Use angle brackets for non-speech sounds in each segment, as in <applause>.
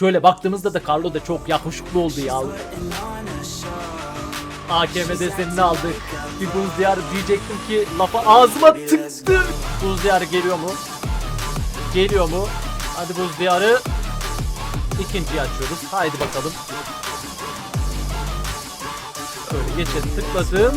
Şöyle baktığımızda da Carlo da çok yakışıklı oldu ya. AKM desenini aldık. Bir buz diyarı diyecektim ki lafa ağzıma tıktı. Buz diyarı geliyor mu? Geliyor mu? Hadi buz diyarı. İkinciyi açıyoruz. Haydi bakalım. Şöyle geçelim tıkladım.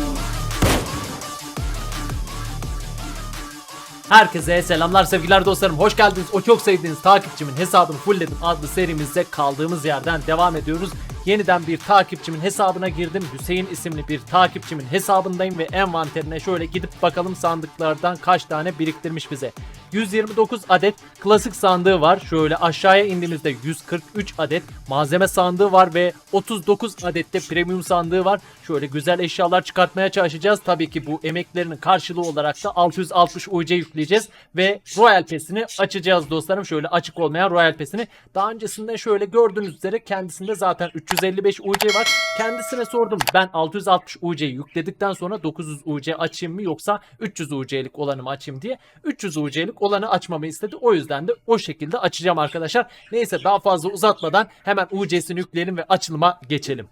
Herkese selamlar sevgiler dostlarım. Hoş geldiniz. O çok sevdiğiniz takipçimin hesabını fullledim adlı serimizde kaldığımız yerden devam ediyoruz. Yeniden bir takipçimin hesabına girdim. Hüseyin isimli bir takipçimin hesabındayım ve envanterine şöyle gidip bakalım sandıklardan kaç tane biriktirmiş bize. 129 adet klasik sandığı var. Şöyle aşağıya indiğimizde 143 adet malzeme sandığı var ve 39 adet de premium sandığı var. Şöyle güzel eşyalar çıkartmaya çalışacağız. Tabii ki bu emeklerinin karşılığı olarak da 660 UC yükleyeceğiz ve Royal Pass'ini açacağız dostlarım. Şöyle açık olmayan Royal Pass'ini. Daha öncesinde şöyle gördüğünüz üzere kendisinde zaten 355 UC var. Kendisine sordum. Ben 660 UC yükledikten sonra 900 UC açayım mı yoksa 300 UC'lik olanı mı açayım diye. 300 UC'lik olanı açmamı istedi. O yüzden de o şekilde açacağım arkadaşlar. Neyse daha fazla uzatmadan hemen UC'sini yükleyelim ve açılıma geçelim.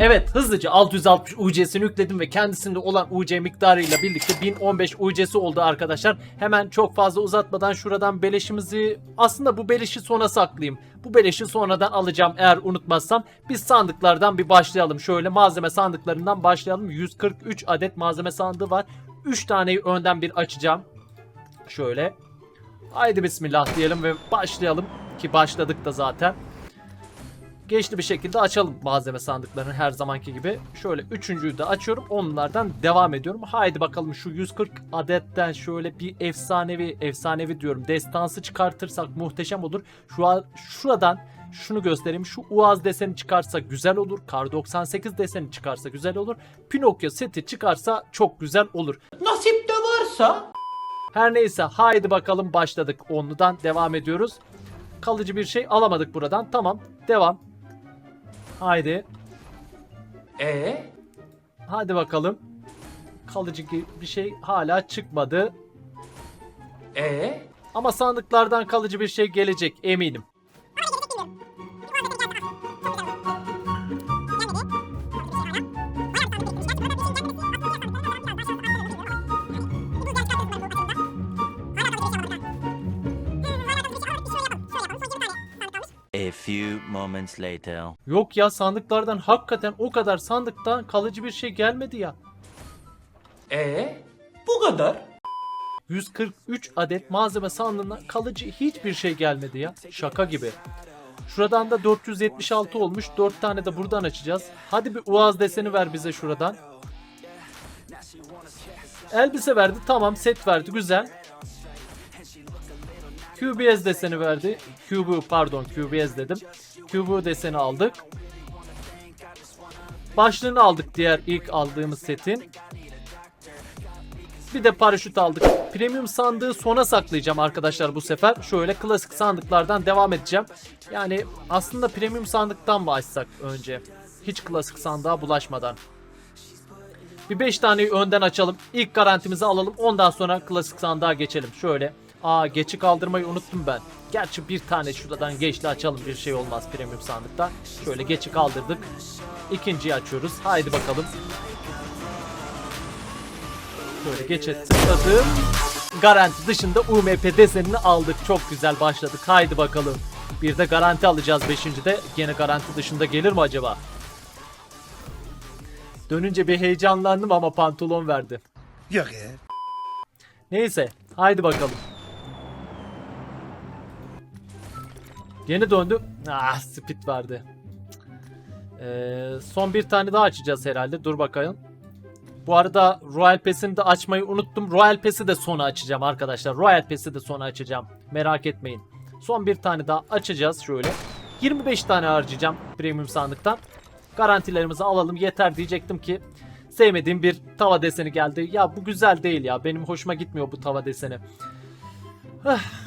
Evet hızlıca 660 UC'sini yükledim ve kendisinde olan UC miktarıyla birlikte 1015 UC'si oldu arkadaşlar. Hemen çok fazla uzatmadan şuradan beleşimizi aslında bu beleşi sona saklayayım. Bu beleşi sonradan alacağım eğer unutmazsam. Biz sandıklardan bir başlayalım. Şöyle malzeme sandıklarından başlayalım. 143 adet malzeme sandığı var. 3 taneyi önden bir açacağım. Şöyle. Haydi bismillah diyelim ve başlayalım. Ki başladık da zaten geçli bir şekilde açalım malzeme sandıklarını her zamanki gibi. Şöyle üçüncüyü de açıyorum. Onlardan devam ediyorum. Haydi bakalım şu 140 adetten şöyle bir efsanevi efsanevi diyorum. Destansı çıkartırsak muhteşem olur. Şu an şuradan şunu göstereyim. Şu Uaz deseni çıkarsa güzel olur. Kar 98 deseni çıkarsa güzel olur. Pinokyo seti çıkarsa çok güzel olur. Nasip de varsa Her neyse haydi bakalım başladık. Onludan devam ediyoruz. Kalıcı bir şey alamadık buradan. Tamam devam. Haydi. e Hadi bakalım. Kalıcı bir şey hala çıkmadı. e Ama sandıklardan kalıcı bir şey gelecek eminim. A few moments later. Yok ya sandıklardan hakikaten o kadar sandıktan kalıcı bir şey gelmedi ya. e bu kadar. 143 adet malzeme sandığından kalıcı hiçbir şey gelmedi ya. Şaka gibi. Şuradan da 476 olmuş. 4 tane de buradan açacağız. Hadi bir Uaz deseni ver bize şuradan. Elbise verdi. Tamam set verdi. Güzel. QBS deseni verdi. QB pardon QBS dedim. QB deseni aldık. Başlığını aldık diğer ilk aldığımız setin. Bir de paraşüt aldık. Premium sandığı sona saklayacağım arkadaşlar bu sefer. Şöyle klasik sandıklardan devam edeceğim. Yani aslında premium sandıktan mı önce? Hiç klasik sandığa bulaşmadan. Bir 5 taneyi önden açalım. İlk garantimizi alalım. Ondan sonra klasik sandığa geçelim. Şöyle. Aa geçi kaldırmayı unuttum ben. Gerçi bir tane şuradan geçli açalım. Bir şey olmaz premium sandıkta. Şöyle geçi kaldırdık. İkinciyi açıyoruz. Haydi bakalım. Şöyle geçe tıkladım. Garanti dışında UMP desenini aldık. Çok güzel başladık. Haydi bakalım. Bir de garanti alacağız 5. de. Yine garanti dışında gelir mi acaba? Dönünce bir heyecanlandım ama pantolon verdi. Yok ya. Neyse. Haydi bakalım. Yeni döndü. Ah speed verdi. Ee, son bir tane daha açacağız herhalde. Dur bakalım. Bu arada Royal Pass'ini de açmayı unuttum. Royal Pass'i de sona açacağım arkadaşlar. Royal Pass'i de sona açacağım. Merak etmeyin. Son bir tane daha açacağız şöyle. 25 tane harcayacağım premium sandıktan. Garantilerimizi alalım yeter diyecektim ki sevmediğim bir tava deseni geldi. Ya bu güzel değil ya. Benim hoşuma gitmiyor bu tava deseni. Ah.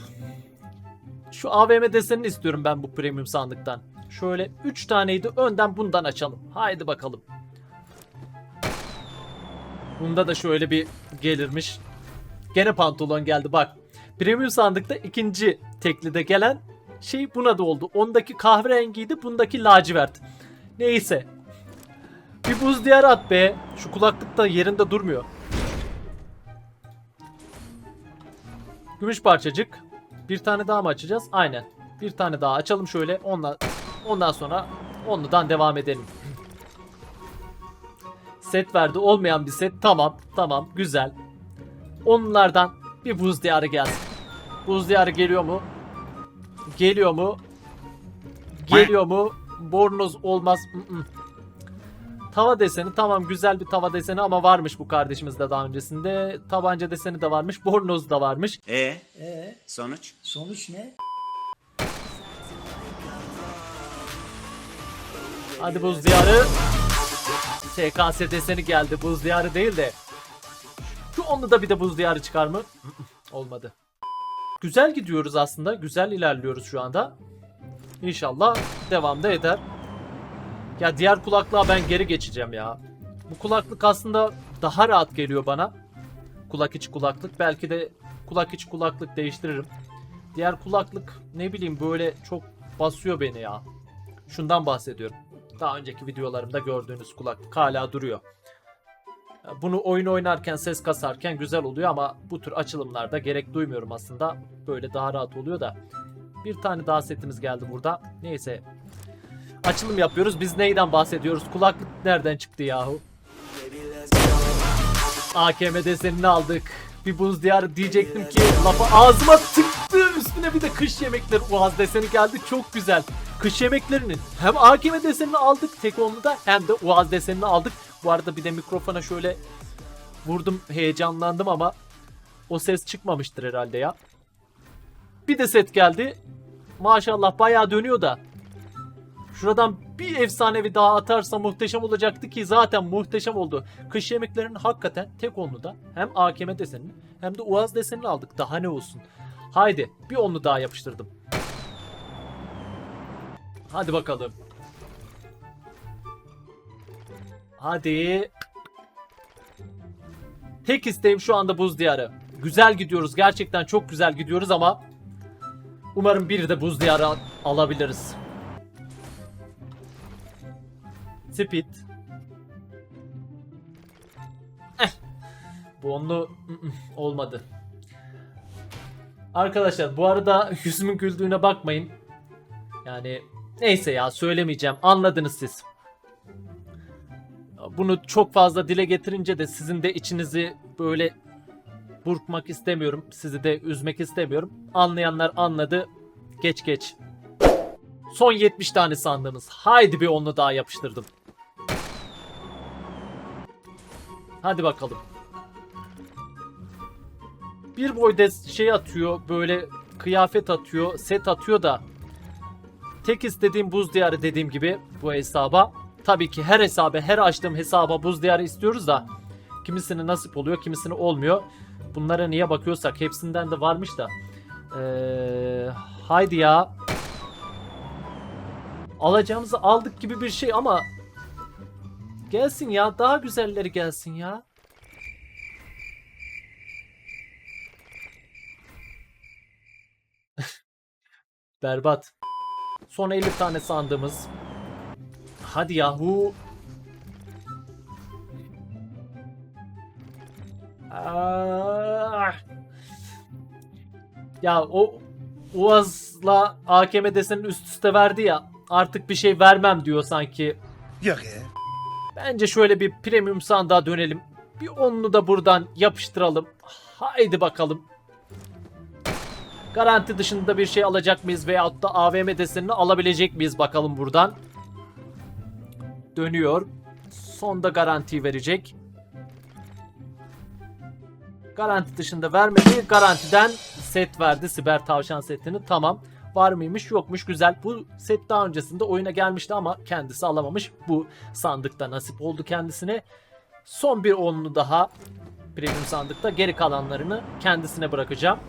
Şu AVM desenini istiyorum ben bu premium sandıktan. Şöyle 3 taneydi önden bundan açalım. Haydi bakalım. Bunda da şöyle bir gelirmiş. Gene pantolon geldi bak. Premium sandıkta ikinci teklide gelen şey buna da oldu. Ondaki kahverengiydi, bundaki lacivert. Neyse. Bir buz diyarı at be. Şu kulaklık da yerinde durmuyor. Gümüş parçacık. Bir tane daha mı açacağız? Aynen. Bir tane daha açalım şöyle. Ondan, ondan sonra ondan devam edelim. Set verdi. Olmayan bir set. Tamam. Tamam. Güzel. Onlardan bir buz diyarı gelsin. Buz diyarı geliyor mu? Geliyor mu? Geliyor mu? Bornoz olmaz. Mm-mm. Tava deseni tamam güzel bir tava deseni ama varmış bu kardeşimizde daha öncesinde. Tabanca deseni de varmış. Bornoz da varmış. E Ee, sonuç? sonuç ne? Hadi buz diyarı. SKS deseni geldi. Buz diyarı değil de. Şu onu da bir de buz diyarı çıkar mı? <laughs> Olmadı. Güzel gidiyoruz aslında. Güzel ilerliyoruz şu anda. İnşallah devamda eder. Ya diğer kulaklığa ben geri geçeceğim ya. Bu kulaklık aslında daha rahat geliyor bana. Kulak içi kulaklık. Belki de kulak içi kulaklık değiştiririm. Diğer kulaklık ne bileyim böyle çok basıyor beni ya. Şundan bahsediyorum. Daha önceki videolarımda gördüğünüz kulaklık hala duruyor. Bunu oyun oynarken, ses kasarken güzel oluyor ama bu tür açılımlarda gerek duymuyorum aslında. Böyle daha rahat oluyor da. Bir tane daha setimiz geldi burada. Neyse. Açılım yapıyoruz. Biz neyden bahsediyoruz? Kulaklık nereden çıktı yahu? AKM desenini aldık. Bir buz diyarı diyecektim ki lafa ağzıma tıktı. Üstüne bir de kış yemekleri uaz deseni geldi. Çok güzel. Kış yemeklerinin hem AKM desenini aldık tek da hem de uaz desenini aldık. Bu arada bir de mikrofona şöyle vurdum heyecanlandım ama o ses çıkmamıştır herhalde ya. Bir de set geldi. Maşallah bayağı dönüyor da. Şuradan bir efsanevi daha atarsa muhteşem olacaktı ki zaten muhteşem oldu. Kış yemeklerinin hakikaten tek onlu da hem AKM desenini hem de Uaz desenini aldık. Daha ne olsun. Haydi bir onlu daha yapıştırdım. Hadi bakalım. Hadi. Tek isteğim şu anda buz diyarı. Güzel gidiyoruz. Gerçekten çok güzel gidiyoruz ama umarım bir de buz diyarı al- alabiliriz. Speed. Eh. Bu onlu ı-ı, olmadı. Arkadaşlar bu arada yüzümün güldüğüne bakmayın. Yani neyse ya söylemeyeceğim. Anladınız siz. Bunu çok fazla dile getirince de sizin de içinizi böyle burkmak istemiyorum. Sizi de üzmek istemiyorum. Anlayanlar anladı. Geç geç. Son 70 tane sandığımız. Haydi bir onlu daha yapıştırdım. Hadi bakalım. Bir boy des şey atıyor böyle kıyafet atıyor set atıyor da tek istediğim buz diyarı dediğim gibi bu hesaba. Tabii ki her hesaba her açtığım hesaba buz diyarı istiyoruz da kimisine nasip oluyor kimisine olmuyor. Bunlara niye bakıyorsak hepsinden de varmış da. Ee, haydi ya. Alacağımızı aldık gibi bir şey ama gelsin ya daha güzelleri gelsin ya <laughs> Berbat. Son 50 tane sandığımız. Hadi yahu. Ah. Ya o Uaz'la AKM desenin üst üste verdi ya. Artık bir şey vermem diyor sanki. Yok ya. Bence şöyle bir premium sandığa dönelim. Bir onlu da buradan yapıştıralım. Haydi bakalım. Garanti dışında bir şey alacak mıyız veyahut da AVM desenini alabilecek miyiz bakalım buradan. Dönüyor. Sonda garanti verecek. Garanti dışında vermedi. Garantiden set verdi. Siber tavşan setini. Tamam. Var mıymış yokmuş güzel. Bu set daha öncesinde oyuna gelmişti ama kendisi alamamış. Bu sandıkta nasip oldu kendisine. Son bir onlu daha premium sandıkta. Geri kalanlarını kendisine bırakacağım.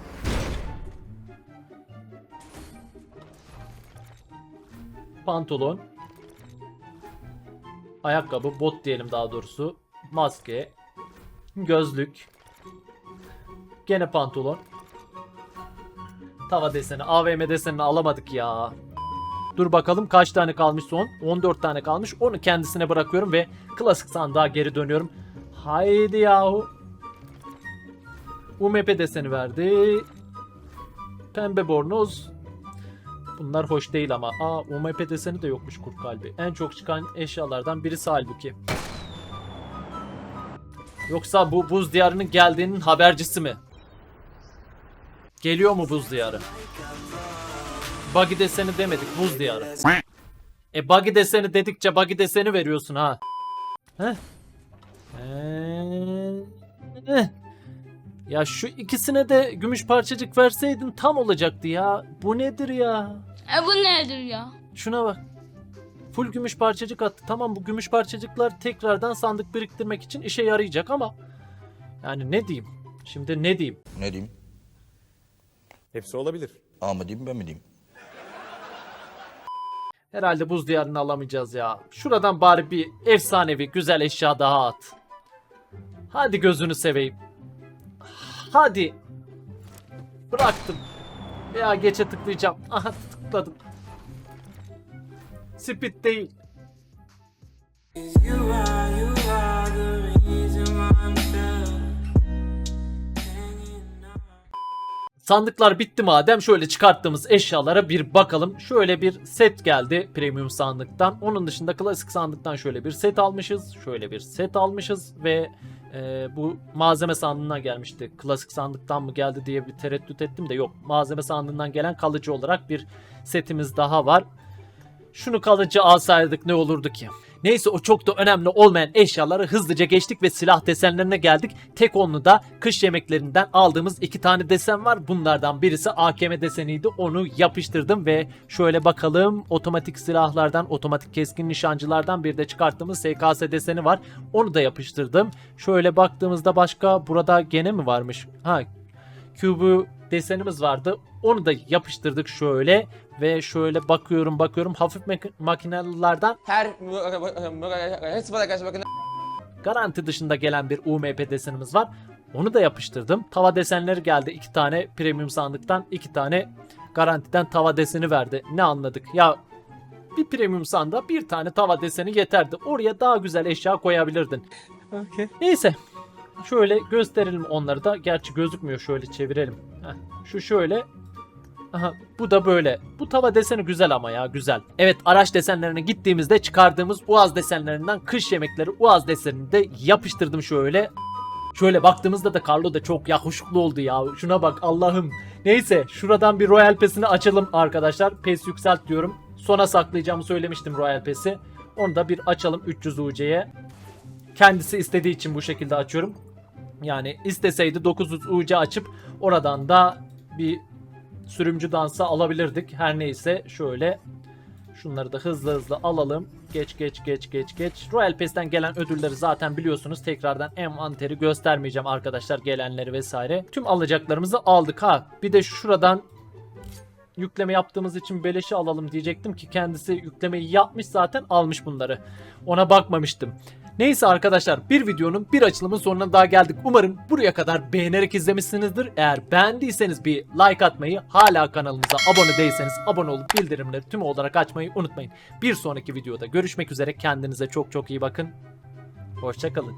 Pantolon. Ayakkabı, bot diyelim daha doğrusu. Maske. Gözlük. Gene pantolon. Tava deseni, AVM desenini alamadık ya. Dur bakalım kaç tane kalmış son? 14 tane kalmış. Onu kendisine bırakıyorum ve klasik sandığa geri dönüyorum. Haydi yahu. UMP deseni verdi. Pembe bornoz. Bunlar hoş değil ama. Aa UMP deseni de yokmuş kurt kalbi. En çok çıkan eşyalardan birisi halbuki. Yoksa bu buz diyarının geldiğinin habercisi mi? Geliyor mu buz diyarı? Buggy deseni demedik buz diyarı. E buggy deseni dedikçe buggy deseni veriyorsun ha. Heh. Ee, eh. Ya şu ikisine de gümüş parçacık verseydin tam olacaktı ya. Bu nedir ya? E bu nedir ya? Şuna bak. Full gümüş parçacık attı. Tamam bu gümüş parçacıklar tekrardan sandık biriktirmek için işe yarayacak ama yani ne diyeyim? Şimdi ne diyeyim? Ne diyeyim? Hepsi olabilir. A mı diyeyim ben mi diyeyim? Herhalde buz diyarını alamayacağız ya. Şuradan bari bir efsanevi güzel eşya daha at. Hadi gözünü seveyim. Hadi. Bıraktım. Ya geçe tıklayacağım. <laughs> Aha tıkladım. Speed değil. You are, you Sandıklar bitti madem şöyle çıkarttığımız eşyalara bir bakalım. Şöyle bir set geldi premium sandıktan. Onun dışında klasik sandıktan şöyle bir set almışız. Şöyle bir set almışız ve e, bu malzeme sandığından gelmişti. Klasik sandıktan mı geldi diye bir tereddüt ettim de yok. Malzeme sandığından gelen kalıcı olarak bir setimiz daha var. Şunu kalıcı alsaydık ne olurdu ki? Neyse o çok da önemli olmayan eşyaları hızlıca geçtik ve silah desenlerine geldik. Tek onluda kış yemeklerinden aldığımız iki tane desen var. Bunlardan birisi AKM deseniydi. Onu yapıştırdım ve şöyle bakalım otomatik silahlardan, otomatik keskin nişancılardan bir de çıkarttığımız SKS deseni var. Onu da yapıştırdım. Şöyle baktığımızda başka burada gene mi varmış? Ha Cube'u desenimiz vardı. Onu da yapıştırdık şöyle ve şöyle bakıyorum bakıyorum hafif mak- makinelerden her garanti dışında gelen bir UMP desenimiz var. Onu da yapıştırdım. Tava desenleri geldi. iki tane premium sandıktan iki tane garantiden tava deseni verdi. Ne anladık? Ya bir premium sandığa bir tane tava deseni yeterdi. Oraya daha güzel eşya koyabilirdin. Neyse. Şöyle gösterelim onları da. Gerçi gözükmüyor. Şöyle çevirelim. Heh, şu şöyle. Aha, bu da böyle. Bu tava deseni güzel ama ya güzel. Evet araç desenlerine gittiğimizde çıkardığımız Uaz desenlerinden kış yemekleri Uaz desenini de yapıştırdım şöyle. Şöyle baktığımızda da Carlo da çok yakışıklı oldu ya. Şuna bak Allah'ım. Neyse şuradan bir Royal Pass'ini açalım arkadaşlar. PES yükselt diyorum. Sona saklayacağımı söylemiştim Royal Pass'i. Onu da bir açalım 300 UC'ye. Kendisi istediği için bu şekilde açıyorum. Yani isteseydi 900 UC açıp oradan da bir sürümcü dansı alabilirdik. Her neyse şöyle şunları da hızlı hızlı alalım. Geç geç geç geç geç. Royal Pass'ten gelen ödülleri zaten biliyorsunuz. Tekrardan envanteri göstermeyeceğim arkadaşlar gelenleri vesaire. Tüm alacaklarımızı aldık ha. Bir de şuradan yükleme yaptığımız için beleşi alalım diyecektim ki kendisi yüklemeyi yapmış zaten almış bunları. Ona bakmamıştım. Neyse arkadaşlar bir videonun bir açılımın sonuna daha geldik. Umarım buraya kadar beğenerek izlemişsinizdir. Eğer beğendiyseniz bir like atmayı, hala kanalımıza abone değilseniz abone olup bildirimleri tüm olarak açmayı unutmayın. Bir sonraki videoda görüşmek üzere. Kendinize çok çok iyi bakın. Hoşçakalın.